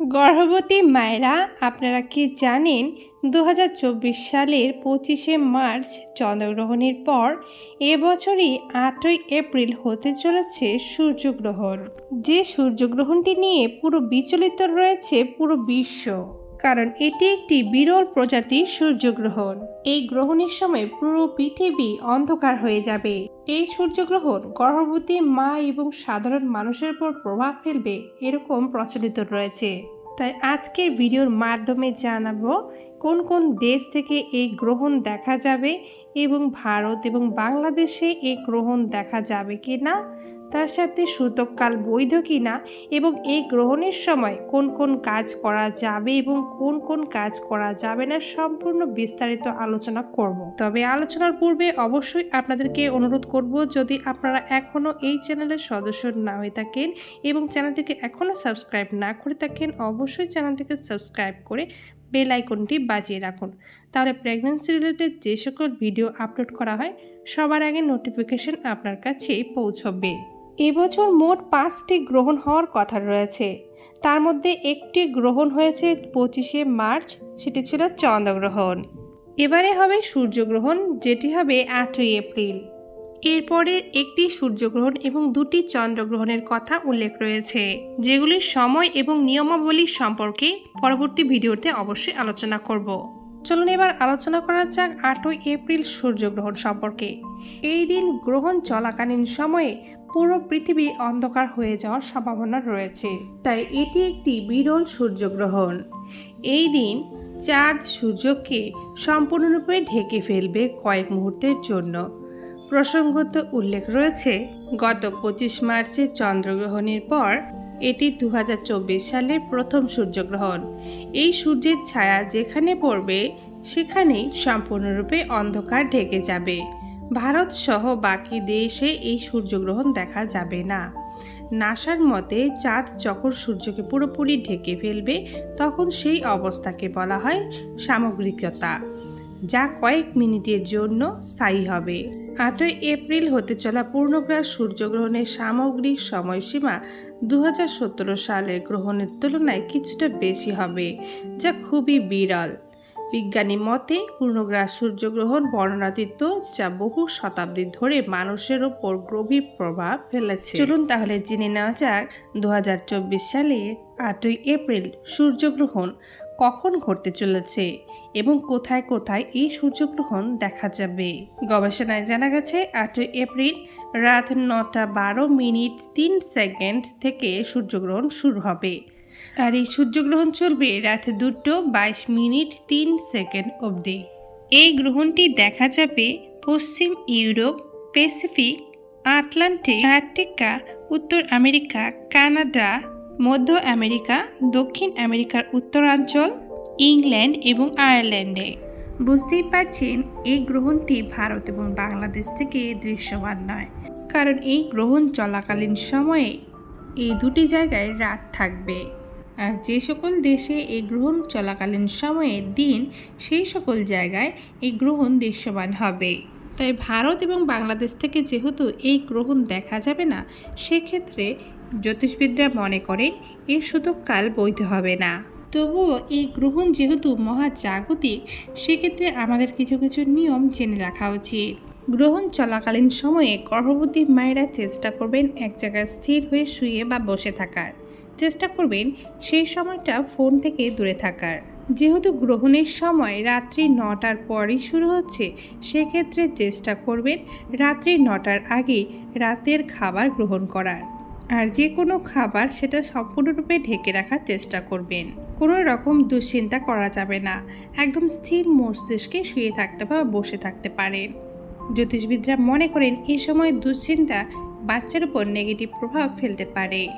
গর্ভবতী মায়েরা, আপনারা কি জানেন দু হাজার চব্বিশ সালের পঁচিশে মার্চ চন্দ্রগ্রহণের পর এবছরই আটই এপ্রিল হতে চলেছে সূর্যগ্রহণ। যে সূর্যগ্রহণটি নিয়ে পুরো বিচলিত রয়েছে পুরো বিশ্ব। কারণ এটি একটি বিরল প্রজাতির সূর্যগ্রহণ। এই গ্রহণের সময় পুরো পৃথিবী অন্ধকার হয়ে যাবে। এই সূর্যগ্রহণ গর্ভবতী মা এবং সাধারণ মানুষের উপর প্রভাব ফেলবে এরকম প্রচলিত রয়েছে। তাই আজকের ভিডিওর মাধ্যমে জানাব কোন কোন দেশ থেকে এই গ্রহণ দেখা যাবে এবং ভারত এবং বাংলাদেশে এই গ্রহণ দেখা যাবে কি না তার সাথে সূতককাল বৈধ কিনা এবং এই গ্রহণের সময় কোন কোন কাজ করা যাবে এবং কোন কোন কাজ করা যাবে না সম্পূর্ণ বিস্তারিত আলোচনা করব। তবে আলোচনার পূর্বে অবশ্যই আপনাদেরকে অনুরোধ করব, যদি আপনারা এখনও এই চ্যানেলের সদস্য না হয়ে থাকেন এবং চ্যানেলটিকে এখনও সাবস্ক্রাইব না করে থাকেন, অবশ্যই চ্যানেলটিকে সাবস্ক্রাইব করে বেল আইকনটি বাজিয়ে রাখুন। তাহলে প্রেগনেন্সি রিলেটেড যে সকল ভিডিও আপলোড করা হয়, সবার আগে নোটিফিকেশন আপনার কাছে পৌঁছবে। এবছর মোট পাঁচটি গ্রহণ হওয়ার কথা রয়েছে। তার মধ্যে একটি গ্রহণ হয়েছে পঁচিশে মার্চ, সেটি ছিল চন্দ্রগ্রহণ। এবারে হবে সূর্যগ্রহণ, যেটি হবে আটই এপ্রিল। এরপরে একটি সূর্যগ্রহণ এবং দুটি চন্দ্রগ্রহণের কথা উল্লেখ রয়েছে, যেগুলির সময় এবং নিয়মাবলী সম্পর্কে পরবর্তী ভিডিওতে অবশ্যই আলোচনা করব। চলুন এবার আলোচনা করা যাক আটই এপ্রিল সূর্যগ্রহণ সম্পর্কে। এই দিন গ্রহণ চলাকালীন সময়ে পুরো পৃথিবী অন্ধকার হয়ে যাওয়ার সম্ভাবনা রয়েছে। তাই এটি একটি বিরল সূর্যগ্রহণ। এই দিন চাঁদ সূর্যকে সম্পূর্ণরূপে ঢেকে ফেলবে কয়েক মুহূর্তের জন্য। প্রসঙ্গত উল্লেখ রয়েছে, গত পঁচিশ মার্চে চন্দ্রগ্রহণের পর এটি দু হাজার চব্বিশ সালের প্রথম সূর্যগ্রহণ। এই সূর্যের ছায়া যেখানে পড়বে, সেখানেই সম্পূর্ণরূপে অন্ধকার ঢেকে যাবে। ভারত সহ বাকি দেশে এই সূর্যগ্রহণ দেখা যাবে না। নাসার মতে, চাঁদ যখন সূর্যকে পুরোপুরি ঢেকে ফেলবে, তখন সেই অবস্থাকে বলা হয় সামগ্রিকতা, যা কয়েক মিনিটের জন্য স্থায়ী হবে। আটই এপ্রিল হতে চলা পূর্ণগ্রাস সূর্যগ্রহণের সামগ্রিক সময়সীমা দু সালের গ্রহণের তুলনায় কিছুটা বেশি হবে, যা খুবই বিরল। বিজ্ঞানী মতে, পূর্ণগ্রাস সূর্যগ্রহণ বর্ণনাতীত যা বহু শতাব্দী ধরে মানুষের ওপর গভীর প্রভাব ফেলেছে। চলুন তাহলে জেনে নেওয়া যাক দু হাজার চব্বিশ সালে আটই এপ্রিল সূর্যগ্রহণ কখন ঘটতে চলেছে এবং কোথায় কোথায় এই সূর্যগ্রহণ দেখা যাবে? গবেষণায় জানা গেছে, আটই এপ্রিল রাত নটা বারো মিনিট তিন সেকেন্ড থেকে সূর্যগ্রহণ শুরু হবে। আর এই সূর্যগ্রহণ চলবে রাত দুটো বাইশ মিনিট তিন সেকেন্ড অবধি। এই গ্রহণটি দেখা যাবে পশ্চিম ইউরোপ, প্যাসিফিক, আটলান্টিক, আর্কটিকা, উত্তর আমেরিকা, কানাডা, মধ্য আমেরিকা, দক্ষিণ আমেরিকার উত্তরাঞ্চল, ইংল্যান্ড এবং আয়ারল্যান্ডে। বুঝতেই পারছেন, এই গ্রহণটি ভারত এবং বাংলাদেশ থেকে দৃশ্যমান নয়। কারণ এই গ্রহণ চলাকালীন সময়ে এই দুটি জায়গায় রাত থাকবে। আর যে সকল দেশে এই গ্রহণ চলাকালীন সময়ে দিন, সেই সকল জায়গায় এই গ্রহণ দৃশ্যমান হবে। তাই ভারত এবং বাংলাদেশ থেকে যেহেতু এই গ্রহণ দেখা যাবে না, সেক্ষেত্রে জ্যোতিষবিদরা মনে করেন এর শুধু কাল বৈধ হবে না। তবুও এই গ্রহণ যেহেতু মহাজাগতিক, সেক্ষেত্রে আমাদের কিছু কিছু নিয়ম জেনে রাখা উচিত। গ্রহণ চলাকালীন সময়ে গর্ভবতী মায়েরা চেষ্টা করবেন এক জায়গায় স্থির হয়ে শুয়ে বা বসে থাকার। চেষ্টা করবেন সেই সময়টা ফোন থেকে দূরে থাকার। যেহেতু গ্রহণের সময় রাত্রি নটার পরই শুরু হচ্ছে, সেক্ষেত্রে চেষ্টা করবেন রাত্রি নটার আগে রাতের খাবার গ্রহণ করার। আর যে কোনো খাবার সেটা সম্পূর্ণরূপে ঢেকে রাখার চেষ্টা করবেন। কোনো রকম দুশ্চিন্তা করা যাবে না। একদম স্থির মস্তিষ্কে শুয়ে থাকতে বা বসে থাকতে পারেন। জ্যোতিষবিদরা মনে করেন এই সময় দুশ্চিন্তা বাচ্চার উপর নেগেটিভ প্রভাব ফেলতে পারে।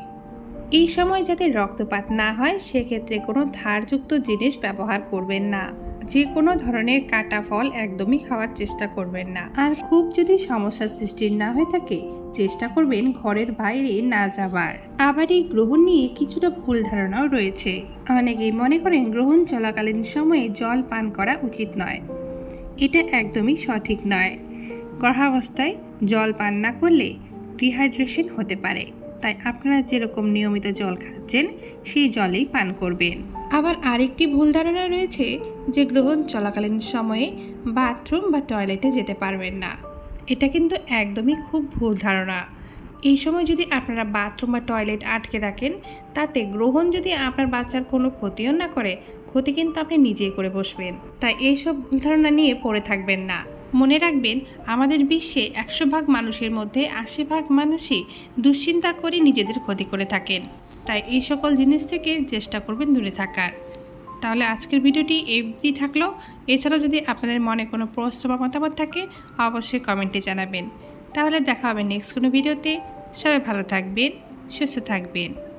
এই সময় যাতে রক্তপাত না হয়, সেক্ষেত্রে কোনো ধারযুক্ত জিনিস ব্যবহার করবেন না। যে কোনো ধরনের কাটা ফল একদমই খাওয়ার চেষ্টা করবেন না। আর খুব যদি সমস্যার সৃষ্টি না হয়ে থাকে, চেষ্টা করবেন ঘরের বাইরে না যাবার আবার এই গ্রহণ নিয়ে কিছুটা ভুল ধারণাও রয়েছে। অনেকেই মনে করেন গ্রহণ চলাকালীন সময়ে জল পান করা উচিত নয়। এটা একদমই সঠিক নয়। গর্ভাবস্থায় জল পান না করলে ডিহাইড্রেশন হতে পারে। তাই আপনারা যেরকম নিয়মিত জল খাচ্ছেন, সেই জলেই পান করবেন। আবার আরেকটি ভুল ধারণা রয়েছে যে গ্রহণ চলাকালীন সময়ে বাথরুম বা টয়লেটে যেতে পারবেন না। এটা কিন্তু একদমই খুব ভুল ধারণা। এই সময় যদি আপনারা বাথরুম বা টয়লেট আটকে রাখেন, তাতে গ্রহণ যদি আপনার বাচ্চার কোনো ক্ষতিও না করে, ক্ষতি কিন্তু আপনি নিজেই করে বসবেন। তাই এইসব ভুল ধারণা নিয়ে পড়ে থাকবেন না। মনে রাখবেন, আমাদের বিশ্বে একশো ভাগ মানুষের মধ্যে আশি ভাগ মানুষই দুশ্চিন্তা করে নিজেদের ক্ষতি করে থাকেন। তাই এই সকল জিনিস থেকে চেষ্টা করবেন দূরে থাকার। তাহলে আজকের ভিডিওটি এমনি থাকল। এছাড়াও যদি আপনাদের মনে কোনো প্রশ্ন বা মতামত থাকে, অবশ্যই কমেন্টে জানাবেন। তাহলে দেখা হবে নেক্সট কোনো ভিডিওতে। সবাই ভালো থাকবেন, সুস্থ থাকবেন।